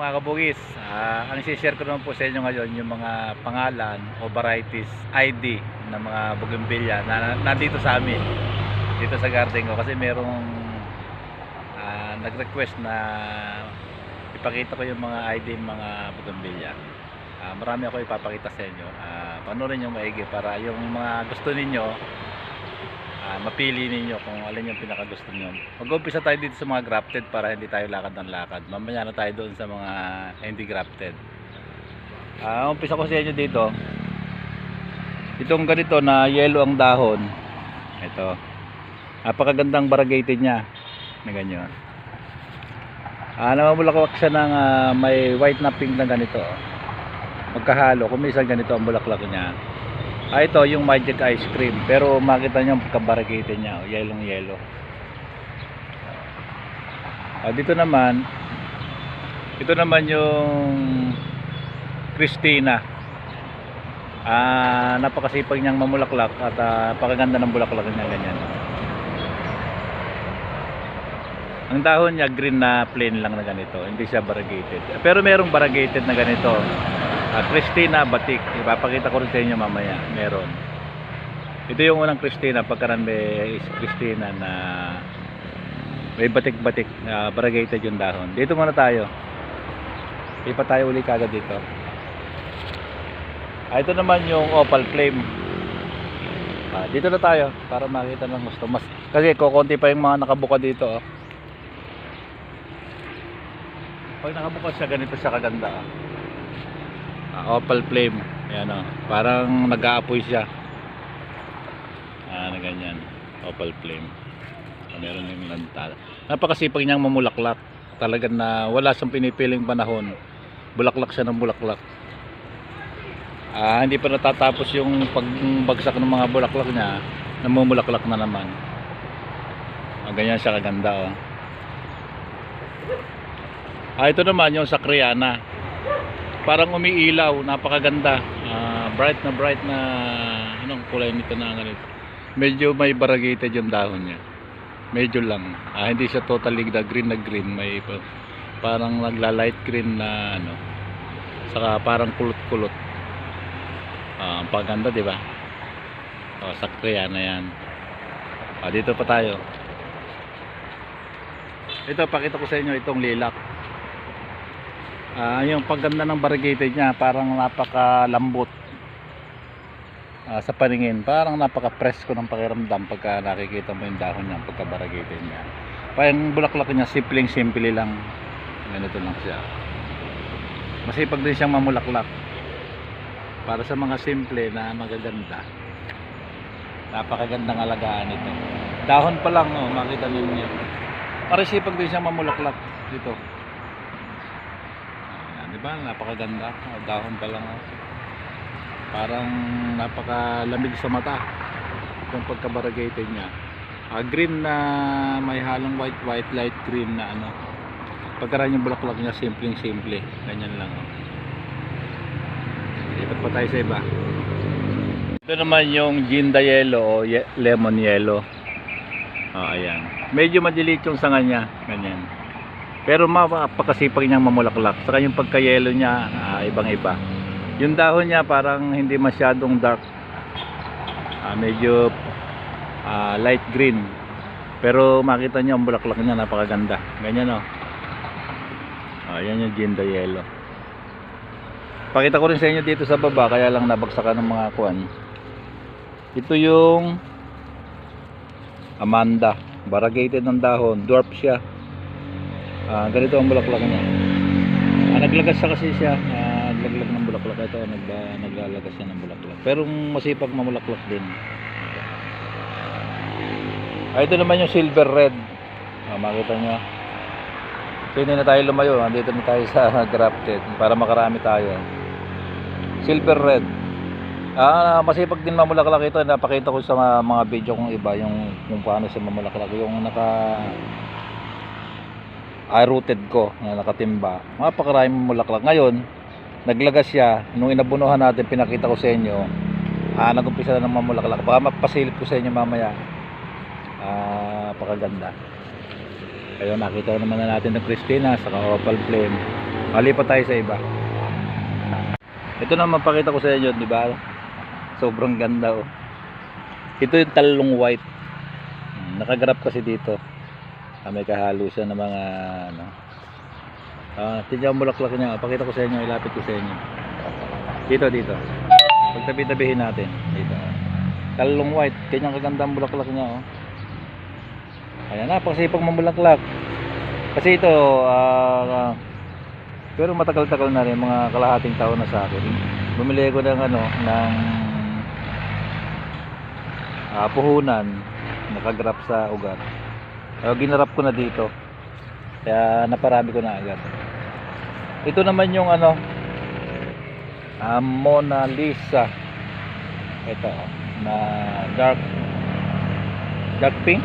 mga kabugis, Ah, ang share ko naman po sa inyo ngayon yung mga pangalan o varieties ID ng mga bougainvillea na nandito sa amin dito sa garden ko. Kasi merong ah, nag-request na ipakita ko yung mga ID ng mga bougainvillea. Ah, marami ako ipapakita sa inyo. Ah, panoorin nyo maigi para yung mga gusto ninyo mapili ninyo kung alin yung pinakagusto nyo. Mag-umpisa tayo dito sa mga grafted para hindi tayo lakad ng lakad. Mamaya na tayo doon sa mga hindi grafted. Ah, umpisa ko sa inyo dito. Itong ganito na yellow ang dahon. Ito. Napakagandang variegated niya. Na ganyan. Ah, namamulaklak siya ng ah, may white na pink na ganito. Magkahalo. Kung minsan ganito ang bulaklak niya. Ah, ito yung magic ice cream. Pero makita nyo ang kabaragated niya. Oh, yellow yellow. Ah, dito naman, ito naman yung Christina. Ah, napakasipag niyang mamulaklak at ah, napakaganda ng bulaklak niya ganyan. Ang dahon niya green na plain lang na ganito, hindi siya variegated. Pero merong variegated na ganito. Ah, Christina Batik. Ipapakita ko rin sa inyo mamaya. Meron. Ito yung unang Christina. Pagkaran may is Christina na may batik-batik. Uh, variegated yung dahon. Dito muna tayo. Di pa tayo uli kagad dito. Ah, ito naman yung Opal Flame. Ah, dito na tayo para makita ng gusto. Mas, kasi kukunti pa yung mga nakabuka dito. Oh. Pag nakabuka siya, ganito siya kaganda. Oh. Ah, opal flame. Ayan o parang nag-aapoy siya. Ah ganyan. Opal flame. Ah, meron yung lantal napakasipag niyang mamulaklak. Talaga na wala siyang pinipiling panahon. Bulaklak siya ng bulaklak. Ah hindi pa natatapos yung pagbagsak ng mga bulaklak niya. Namumulaklak na naman. Ah, ganyan siya kaganda oh. ah ito naman yung sakriana parang umiilaw, napakaganda. Ah, bright na bright na anong kulay nito na ganito. Medyo may variegated yung dahon niya. Medyo lang. Ah, hindi siya totally na green na green, may pa- parang nagla-light green na ano. Saka parang kulot-kulot. Ah, ang paganda, 'di ba? Oh, sakriya na 'yan. Ah, dito pa tayo. Ito pakita ko sa inyo itong lilac. Ah, yung pagganda ng variegated niya, parang napakalambot. Ah, sa paningin, parang napaka-presko ng pakiramdam pagka nakikita mo yung dahon niya, pagka variegated niya. Parang bulaklak niya, simpleng simple lang. Ganito lang siya. Masipag din siyang mamulaklak. Para sa mga simple na magaganda. Napakagandang alagaan ito. Dahon pa lang, oh, makita ninyo. Para sipag din siyang mamulaklak dito. Ayan, di ba? Napakaganda. Dahon pa lang. oh. Parang napakalamig sa mata. Yung pagka-variegated niya. Ah, green na may halong white, white, light green na ano. Pagkaraan yung bulaklak niya, simpleng simple. Ganyan lang. Oh. Lipat pa tayo sa iba. Ito naman yung ginda yellow o ye- lemon yellow. Oh, ayan. Medyo madilit yung sanga niya. Ganyan. Pero mapakasipag niyang mamulaklak. Saka yung pagka-yellow niya, ah, ibang-iba. Yung dahon niya parang hindi masyadong dark. Ah, medyo ah, light green. Pero makita niyo ang bulaklak niya napakaganda. Ganyan oh. Ah, yan yung ginda yellow. Pakita ko rin sa inyo dito sa baba kaya lang nabagsakan ng mga kuan. Ito yung Amanda. Variegated ng dahon. Dwarf siya. Ah, ganito ang bulaklak niya. Ah, naglagas siya kasi siya. Ah, naglaglag ng bulaklak. Ito, nagba, naglalagas siya ng bulaklak. Pero masipag mamulaklak din. Ah, ito naman yung silver red. Ah, makita nyo. So, na tayo lumayo. Andito na tayo sa grafted para makarami tayo. Silver red. Ah, masipag din mamulaklak ito. Napakita ko sa mga, mga video kong iba yung kung paano siya mamulaklak. Yung naka I-rooted ko na nakatimba. Napakaraming mamulaklak. Ngayon, naglagas siya. Nung inabunuhan natin, pinakita ko sa inyo. Ah, nag-umpisa na ng mamulaklak. Baka mapasilip ko sa inyo mamaya. Ah, pakaganda. Ayun, nakita naman na natin ng Christina sa Opal Flame. Malipat tayo sa iba. Ito na mapakita ko sa inyo, di ba? Sobrang ganda oh. Ito yung talong white. Hmm, Nakagrap kasi dito. Ah, may kahalo siya ng mga ano. Ah, tingnan mo bulaklak niya. Pakita ko sa inyo, ilapit ko sa inyo. Dito dito. Pagtabi-tabihin natin dito. Talong white, kanyang kaganda ang bulaklak niya oh. Ayan, napakasipag mamulaklak. Kasi ito, ah, pero matagal-tagal na rin, mga kalahating taon na sa akin. Bumili ko ng ano, ng ah, puhunan, nakagrap sa ugat. Uh, ginarap ko na dito. Kaya naparami ko na agad. Ito naman yung ano, ah, Mona Lisa. Ito, na dark dark pink.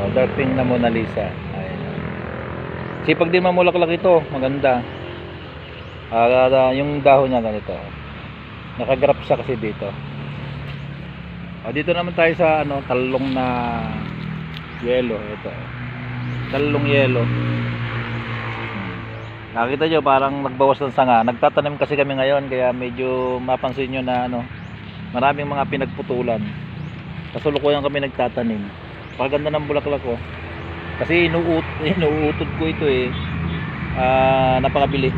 Oh, dark pink na Mona Lisa. Ayan. Sipag din mamulaklak ito, maganda. Ah, yung dahon niya ganito. Nakagrap siya kasi dito. Ah, dito naman tayo sa ano, talong na yellow ito. Talong. Hmm. Nakita nyo parang nagbawas ng sanga. Nagtatanim kasi kami ngayon kaya medyo mapansin nyo na ano, maraming mga pinagputulan. Kasulukuyan kami nagtatanim. Paganda ng bulaklak ko. Kasi inuut inuutod ko ito eh. Ah, napakabili.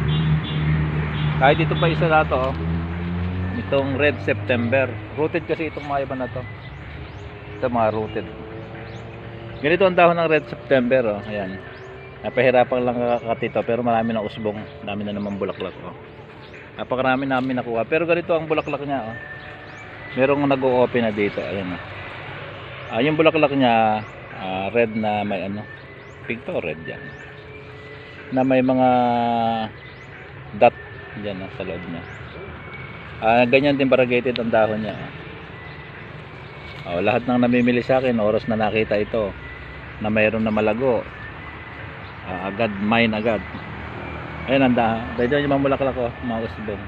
Kahit ito pa isa na to, oh. Itong Red September. Rooted kasi itong mga iba na to. Ito mga rooted. Ganito ang dahon ng Red September, oh. Ayan. Napahirapan lang kakatito pero marami na usbong. Dami na naman bulaklak, oh. Napakarami namin nakuha. Pero ganito ang bulaklak niya, oh. Merong nag-o-open na dito. Ayan, oh. Ah, yung bulaklak niya, ah, red na may ano, pink to red yan. Na may mga dot diyan oh, sa loob niya. Ah, ganyan din variegated ang dahon niya. Oh. Oh, lahat ng namimili sa akin, oras na nakita ito na mayroon na malago. Ah, agad mine agad. Ayun ang dahon. Dahil yung mga bulaklak ko, mga usbong.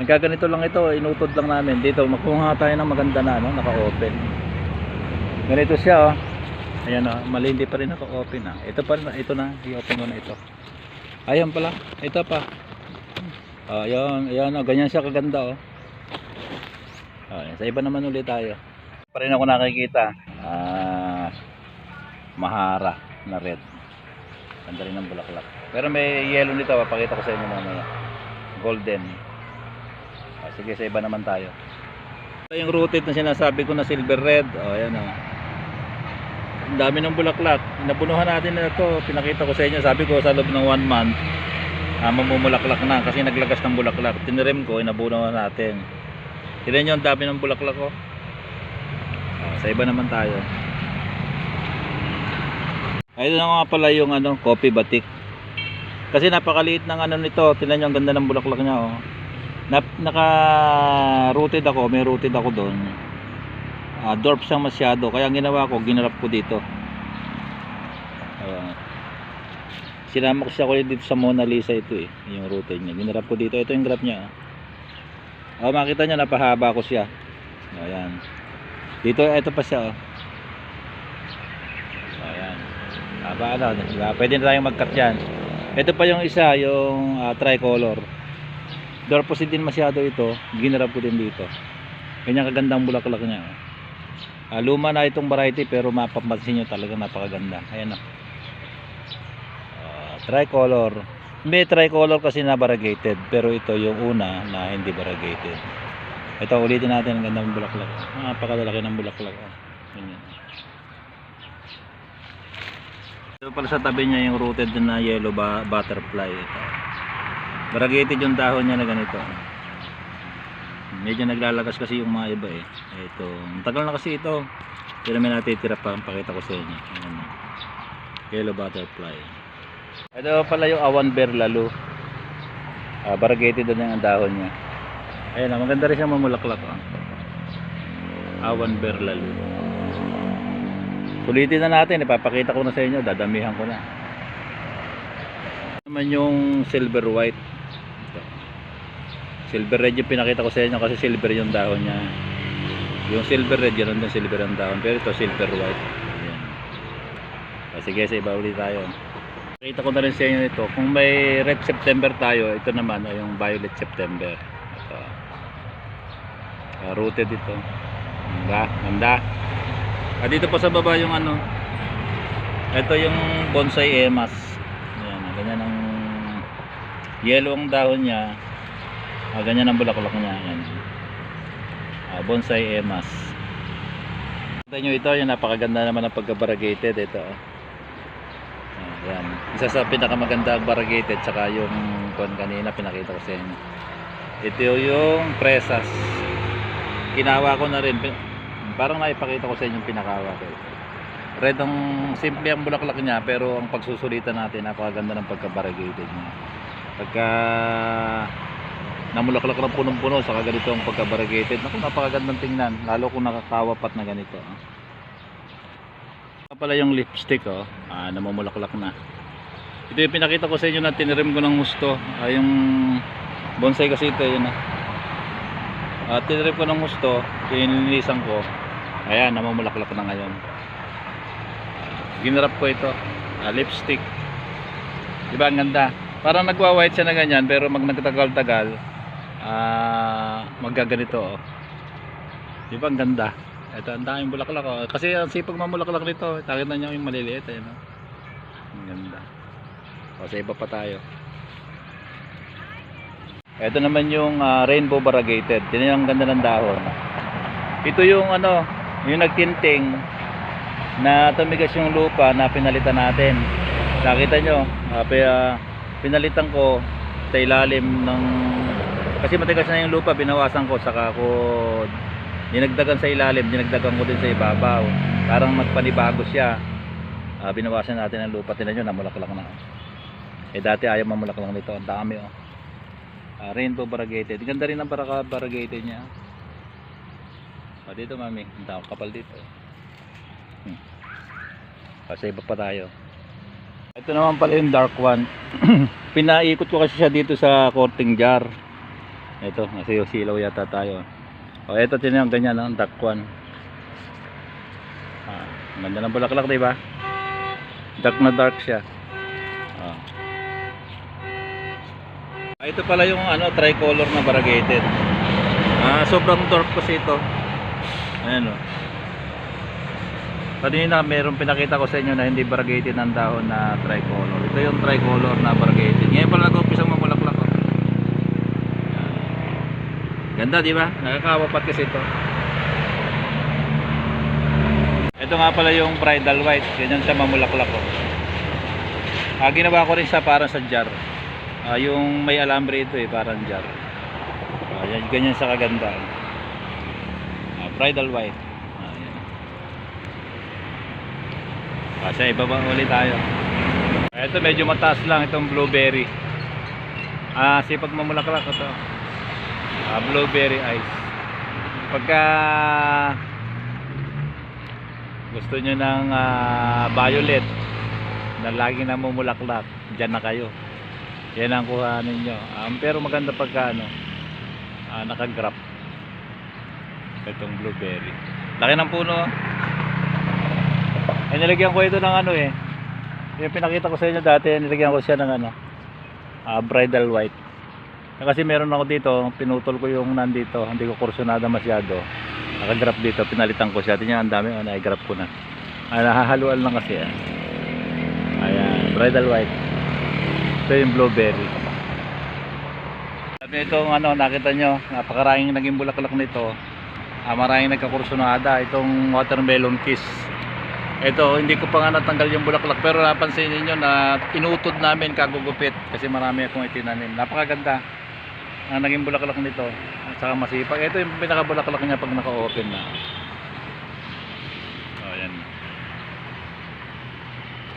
Nagkaganito lang ito, inutod lang namin. Dito, makuha tayo ng maganda na, no? naka-open. Ganito siya, oh. Ayan, oh. mali pa rin naka-open, ah. Ito pa rin, ito na, i-open ko na ito. Ayan pala, ito pa. Oh, ayan, ayan, oh. ganyan siya kaganda, oh. Oh, ayan. sa iba naman ulit tayo. Pa ako nakikita, ah, mahara na red. Ganda rin ng bulaklak. Pero may yellow nito, papakita ko sa inyo mamaya. Golden. Ah, sige, sa iba naman tayo. Ito yung rooted na sinasabi ko na silver red. O, ayan o. Ang dami ng bulaklak. Napunuhan natin na ito. Pinakita ko sa inyo. Sabi ko sa loob ng one month, ah, mamumulaklak na kasi naglagas ng bulaklak. Tinirem ko, inabunuhan natin. Tignan nyo ang dami ng bulaklak ko. O, sa iba naman tayo. Ayun na nga pala yung ano, coffee batik. Kasi napakaliit ng ano nito. Tignan nyo ang ganda ng bulaklak niya oh. Nap, naka rooted ako, may rooted ako doon. Ah, dwarf siyang masyado. Kaya ang ginawa ko, ginarap ko dito. Ayan. Sinama ko siya ko dito sa Mona Lisa ito eh, yung rooted niya. Ginarap ko dito. Ito yung graph niya. Oh, oh makita niyo napahaba ko siya. Ayan. Dito ito pa siya oh. Ayan. Haba ano, diba? Pwede na tayong mag-cut yan. Ito pa yung isa, yung ah, tricolor. Dwarf din masyado ito, ginarap ko din dito. Ganyan kagandang bulaklak niya. Ah, luma na itong variety pero mapapansin nyo talaga napakaganda. Ayan o. Ah, tricolor. May tricolor kasi na variegated pero ito yung una na hindi variegated. Ito ulitin natin ang gandang bulaklak. Ah, Napakalalaki ng bulaklak. Oh. Ganyan. Ito pala sa tabi niya yung rooted na yellow butterfly. Ito. Variegated yung dahon niya na ganito. Medyo naglalagas kasi yung mga iba eh. Ito. Ang tagal na kasi ito. Pero may natitira pa. Pakita ko sa inyo. Ayan. Yellow butterfly. Ito pala yung awan bear lalo. Ah, variegated din ang dahon niya. Ayan, maganda rin siyang mamulaklak. Oh. Awan bear lalo. Sulitin na natin. Ipapakita ko na sa inyo. Dadamihan ko na. Ito naman yung silver white. Silver red yung pinakita ko sa inyo kasi silver yung dahon niya. Yung silver red, yun din silver ang dahon. Pero ito silver white. Ayan. Sige, sa iba ulit tayo. Kita ko na rin sa inyo ito. Kung may red September tayo, ito naman ay yung violet September. Ito. Uh, rooted ito. Ganda, ganda. At dito pa sa baba yung ano. Ito yung bonsai emas. Ayan, ah, ganyan ang yellow ang dahon niya. Ah, ganyan ang bulaklak niya. Ayan. Ah, bonsai emas. Kita nyo ito, yung napakaganda naman ng pagka-variegated. Ito. Ah, yan. Isa sa pinakamaganda variegated tsaka yung kon kanina pinakita ko sa inyo. Ito yung presas. Ginawa ko na rin. Parang naipakita ko sa inyo yung pinakawa ko. Red ang simple ang bulaklak niya pero ang pagsusulitan natin napakaganda ng pagka-variegated niya. Pagka namulaklak ng punong-puno sa ganito ang pagka-variegated, naku napakagandang tingnan lalo kung nakakawapat na ganito. Ito pala yung lipstick oh, ah, namumulaklak na. Ito yung pinakita ko sa inyo na tinirim ko ng gusto. Ah, yung bonsai kasi ito, yun ah. Ah, tinirim ko ng gusto, tinilisan ko. Ayan, namumulaklak na ngayon. Ginarap ko ito, ah, lipstick. Di ba ang ganda? Parang nagwa-white siya na ganyan pero mag nagtagal-tagal ah magaganito oh. Di ba ang ganda? Ito ang daming bulaklak oh. Kasi ang sipag mamulaklak nito, nakita niyo yung maliliit ayun oh. Ang ganda. O sa iba pa tayo. Ito naman yung ah, rainbow variegated. Tingnan yung ganda ng dahon. Ito yung ano, yung nagtinting na tumigas yung lupa na pinalitan natin. Nakita nyo, ah, pinalitan ko sa ilalim ng kasi matigas na yung lupa, binawasan ko saka ko dinagdagan sa ilalim, dinagdagan ko din sa ibabaw. Parang magpanibago siya. Ah, binawasan natin ang lupa, tinan nyo, namulaklak na. Eh dati ayaw mamulaklak nito, ang dami oh. Ah, rainbow variegated. Ganda rin ang baraka variegated niya. Ah, dito mami, ang kapal dito. Hmm. Kasi iba pa tayo. Ito naman pala yung dark one. Pinaikot ko kasi siya dito sa courting jar. Ito, kasi yung silaw yata tayo. O ito tinan yung ganyan, ang dark one. Ah, ganda ng bulaklak, di ba? Dark na dark siya. Ah. Ah, ito pala yung ano, tricolor na variegated. Ah, sobrang dark kasi ito. Ayan o. Kanina meron pinakita ko sa inyo na hindi variegated ng dahon na tricolor. Ito yung tricolor na variegated. Ngayon pala nag-umpisang mamulaklak ko. Ganda di ba? Nakakawapat kasi ito. Ito nga pala yung bridal white. Ganyan siya mamulaklak ko. Ah, ginawa ko rin sa parang sa jar. Ah, yung may alambre ito eh, parang jar. Ah, yan, ganyan sa kaganda. Ah, bridal white. Ah, yan. Kasi ibaba ulit tayo. Ito medyo mataas lang itong blueberry. Ah, sipag mamulaklak ito. Ah, blueberry ice. Pagka gusto nyo ng ah, violet na lagi namumulaklak, dyan na kayo. Yan ang kuhanin nyo. Um, pero maganda pagka ano, ah, nakagrap. Itong blueberry. Laki ng puno. oh. Ay, nilagyan ko ito ng ano eh. Yung pinakita ko sa inyo dati, nilagyan ko siya ng ano, ah, bridal white. Kasi meron ako dito, pinutol ko yung nandito, hindi ko kursunada masyado. Nakagrap dito, pinalitan ko siya. Tingnan ang dami, ano, i-grap ko na. Ah, nahahaluan lang kasi. Ah. Ayan, bridal white. Ito yung blueberry. Sabi itong ano, nakita nyo, napakaraming naging bulaklak nito. Ah, maraming nagkakursunada. Itong watermelon kiss. Ito, hindi ko pa nga natanggal yung bulaklak pero napansin niyo na inutod namin kagugupit kasi marami akong itinanim. Napakaganda ang naging bulaklak nito at saka masipag. Ito yung pinakabulaklak niya pag naka-open na. Oh, yan.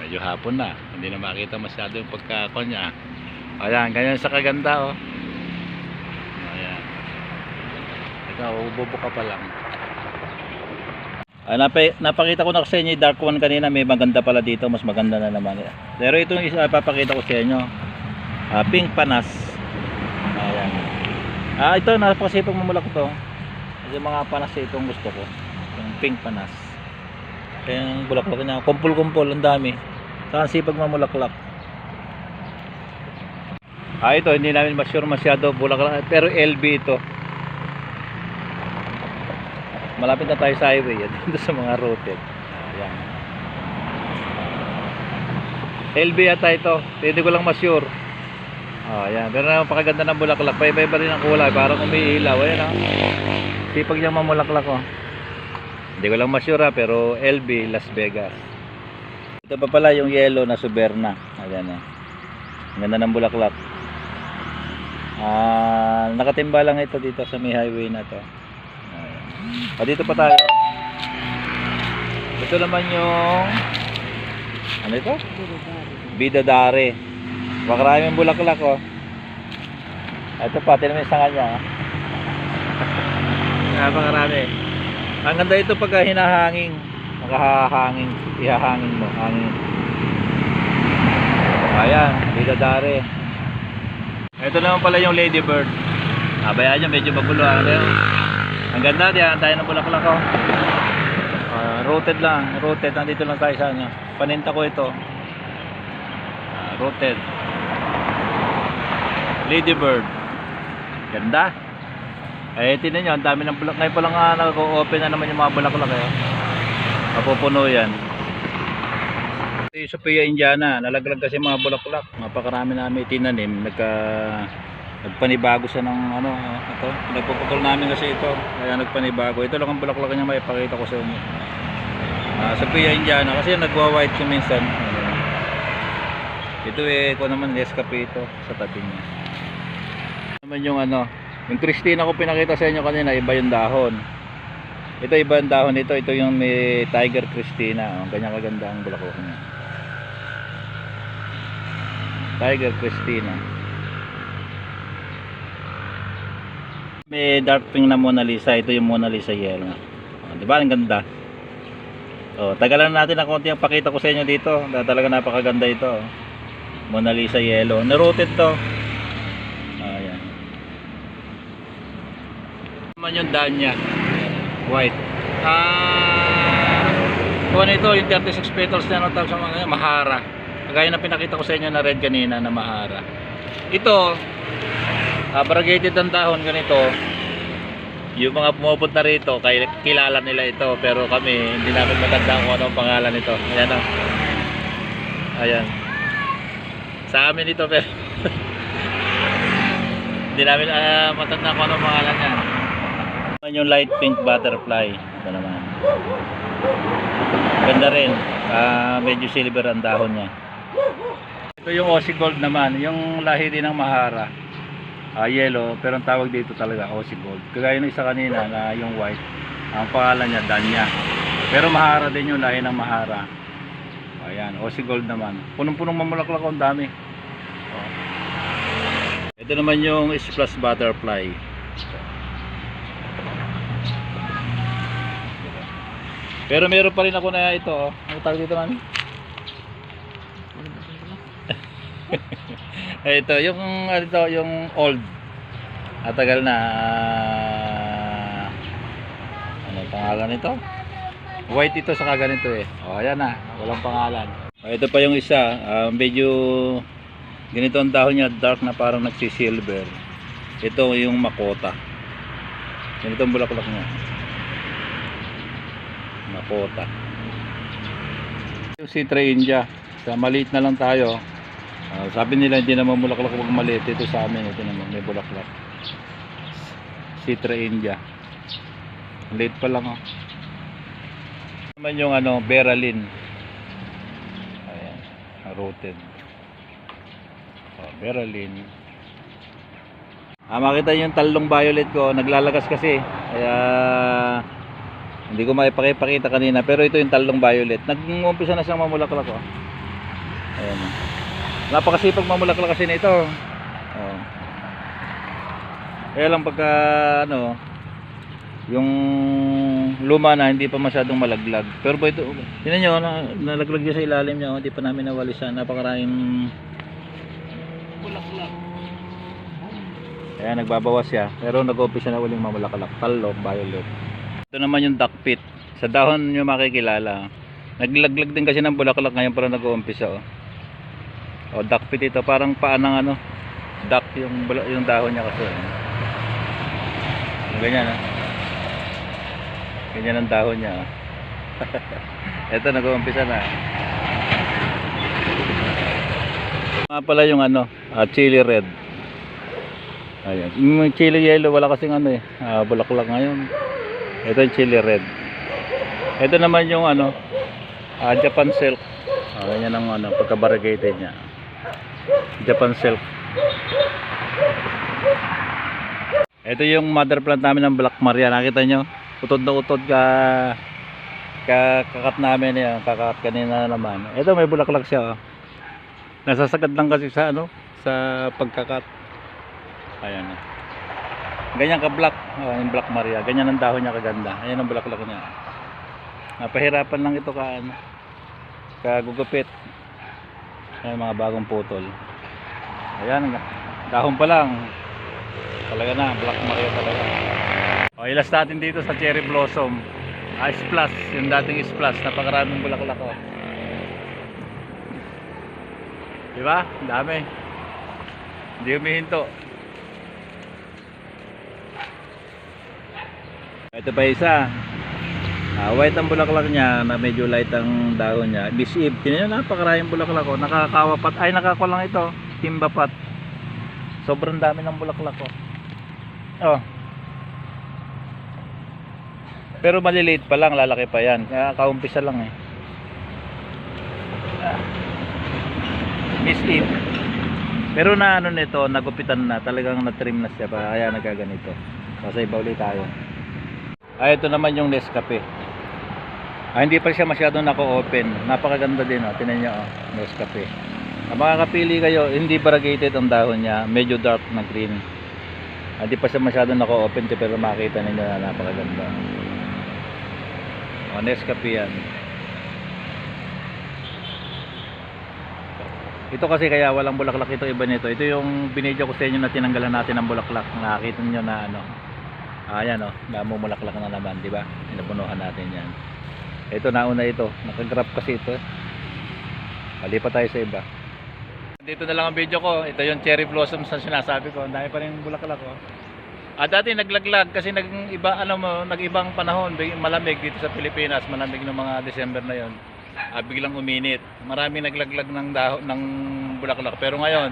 Medyo hapon na. Hindi na makita masyado yung pagkakon niya. Ayan, ganyan sa kaganda oh. Ayan. Ikaw, bubuka pa lang. Ah, napa- napakita ko na sa inyo yung dark one kanina, may maganda pala dito, mas maganda na naman. Pero itong isa papakita ko sa inyo. Ah, pink panas. Ayan. Ah, ito napakasipag mamulak to. Kasi mga panas itong gusto ko. Yung pink panas. Yung bulaklak niya, kumpul-kumpul, ang dami. Saka ang sipag mamulaklak. Ah, ito, hindi namin ma-sure masyado bulaklak. Pero LB ito. Malapit na tayo sa highway. Dito sa mga routed. Ayan. LB yata ito. Hindi ko lang ma-sure. Ah, ayan. Pero napakaganda ng bulaklak. Paiba-iba rin ang kulay. Parang umiilaw. Ayan ah. Sipag niyang mamulaklak oh. Hindi ko lang ma-sure ah, pero LB Las Vegas. Ito pa pala yung yellow na Suberna. Ayan ah. Ang ganda ng bulaklak. Ah, nakatimba lang ito dito sa may highway na to. Ayan. Ah, dito pa tayo. Ito naman yung ano ito? Bidadare. Makaraming bulaklak oh. Ah, Ito pa, tinamay sa kanya. Napakarami. Ang ganda ito pagka hinahanging. Makahahanging. Ihahangin mo. Hangin. Ayan, bidadare. Ito naman pala yung ladybird. Abayaan nyo, medyo magulo. Ano yun? Ang ganda, diyan tayo ng bulaklak ko. Ah, rooted lang, rooted. Nandito lang tayo sa ano. Paninta ko ito. Ah, rooted. Ladybird. Ganda. Eh, tinan nyo, ang dami ng bulak. Ngayon pa lang nga nag-open na naman yung mga bulaklak eh. Mapupuno yan. Ito yung Sophia Indiana, nalaglag kasi mga bulaklak. Napakarami namin itinanim. Nagka, nagpanibago siya ng ano, ito. Nagpuputol namin kasi ito. Kaya nagpanibago. Ito lang ang bulaklak niya maipakita ko sa inyo. Ah, Sophia Indiana, kasi nagwa-white siya minsan. Ito eh, ko naman, Nescafe ito sa tabi niya. Naman yung ano, yung Christina ko pinakita sa inyo kanina, iba yung dahon. Ito iba yung dahon ito. Ito yung may Tiger Christina. Oh, ganyan kaganda ang bulaklak niya. Tiger Christina. May dark pink na Mona Lisa. Ito yung Mona Lisa yellow. Oh, di ba? Ang ganda. Oh, tagalan natin ng konti ang pakita ko sa inyo dito. Talaga napakaganda ito. oh. Mona Lisa yellow. Naroted to. Ayan. Naman yung daan niya. White. Ah, kung ito, yung 36 petals na ano tawag sa mga mahara. Kagaya na pinakita ko sa inyo na red kanina na mahara. Ito, variegated ang dahon ganito. Yung mga pumupunta rito, kilala nila ito. Pero kami, hindi namin matandaan kung ano ang pangalan nito. Ayan o. Ayan. Sa amin ito, pero hindi namin ah, matandaan kung ano ang pangalan niya. Naman yung light pink butterfly. Ito naman. Ganda rin. Ah, medyo silver ang dahon niya. Ito yung Aussie Gold naman. Yung lahi din ng Mahara. Ah, yellow. Pero ang tawag dito talaga Aussie Gold. Kagaya ng isa kanina na yung white. Ang pangalan niya Danya. Pero Mahara din yung lahi ng Mahara. Ayan, Aussie Gold naman. Punong-punong mamulaklak ang dami. Oh. Ito naman yung Splash Butterfly. Pero meron pa rin ako na ito. Oh. Ano tawag dito, mami? Ito, yung ano ito, yung old. Atagal na. ah, ano ang pangalan nito? White ito sa ganito eh. Oh, ayan na. Walang pangalan. Oh, ito pa yung isa. ah, medyo ganito ang dahon niya. Dark na parang nagsisilver. Ito yung makota. Ganito ang bulaklak niya. Makota. Yung Citra India. Sa maliit na lang tayo. Ah, sabi nila hindi naman bulaklak pag maliit. Ito sa amin. Ito naman may bulaklak. Citra India. Late pa lang oh. Naman yung ano, Beralin. Ayan. Rooted. Oh, Beralin. Ah, makita niyo yung talong violet ko. Naglalagas kasi. Kaya hindi ko maipakita kanina. Pero ito yung talong violet. Nag-umpisa na siyang mamulaklak oh. Ayan. oh. Napakasipag mamulaklak kasi nito. Oh. Kaya lang pagka ano, yung luma na hindi pa masyadong malaglag. Pero po ito, tinan nyo, na, nalaglag niya sa ilalim niya, oh. hindi pa namin nawalisan. Napakaraming bulaklak. Kaya nagbabawas siya. Pero nag-umpisa na uling mamulaklak. Talong, violet. Ito naman yung duck pit. Sa dahon nyo makikilala. Naglaglag din kasi ng bulaklak ngayon para nag-uumpisa. Oh. O duck pit ito. Parang paa ng ano. duck yung, yung dahon niya kasi. Ganyan ah. Ganyan ang dahon niya. ah. Ito nag-uumpisa na. Nga pala yung ano, ah, chili red. Ayan. Yung chili yellow wala kasing ano eh, ah, bulaklak ngayon. Ito yung chili red. Ito naman yung ano, ah, Japan silk. Ah, ganyan ang ano, pagka-variegated niya. Japan silk. Ito yung mother plant namin ng Black Maria. Nakita nyo? Utod na utod ka ka kakat namin yan. Kakakat kanina na naman. Ito may bulaklak siya. Oh. Nasasagad lang kasi sa ano sa pagkakat. Ayan. oh. Ganyan ka black, oh, yung Black Maria. Ganyan ang dahon niya kaganda. Ayan ang bulaklak niya. Napahirapan lang ito ka ano, kagugupit. Ayan mga bagong putol. Ayan, dahon pa lang. Talaga na, Black Maria talaga. O, ilas natin dito sa Cherry Blossom. Ah, Splash, yung dating Splash. Napakaraming bulaklak ko. Di ba? Ang Dami. Hindi humihinto. Ito pa isa. Ah, white ang bulaklak niya na medyo light ang dahon niya. Bisib. Tingnan nyo, napakaraming bulaklak ko. Nakakawapat. Ay, nakakuha lang ito. Timbapat. Sobrang dami ng bulaklak ko. Oh. Pero maliliit pa lang, lalaki pa yan. Kaya kaumpisa lang eh. Ah. Miss Eve. Pero na ano nito, nagupitan na. Talagang na-trim na siya pa. Kaya nagkaganito. Kasi iba ulit tayo. Ah, ito naman yung Nescafe. Ah, hindi pa siya masyadong nako-open. Napakaganda din, oh. Tinan niyo, oh. Nescafe. Makakapili kayo, hindi variegated ang dahon niya. Medyo dark na green. Ah, Hindi pa siya masyadong nako-open pero makita ninyo na napakaganda. O, Nescafe yan. Ito kasi kaya walang bulaklak ito iba nito. Ito yung binidyo ko sa inyo na tinanggalan natin ng bulaklak. Nakakita niyo na ano. Ayan oh, namumulaklak na naman, di ba? Pinapunuhan natin yan. Ito nauna ito. Nakagrap kasi ito. Palipat tayo sa iba. Dito na lang ang video ko. Ito yung cherry blossoms na sinasabi ko. Ang dami pa rin bulaklak ko. Ah, dati naglaglag kasi nag iba ano mo, nag-ibang panahon, malamig dito sa Pilipinas, malamig ng mga December na 'yon. Ah, biglang uminit. Marami naglaglag ng dahon ng bulaklak. Pero ngayon,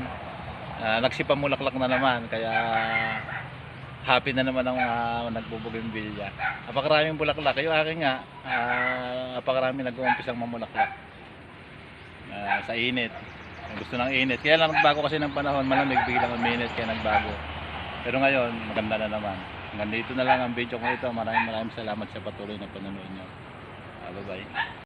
ah, nagsipamulaklak na naman kaya happy na naman ang uh, nagbubugimbilya. Napakaraming bulaklak. Yung akin nga, ah, napakarami nag-uumpisang mamulaklak. Ah, sa init. Gusto ng init. Kaya lang nagbago kasi ng panahon, malamig biglang uminit kaya nagbago. Pero ngayon, maganda na naman. Hanggang dito na lang ang video ko ito. Maraming maraming salamat sa patuloy na panonood nyo. Ah, bye-bye.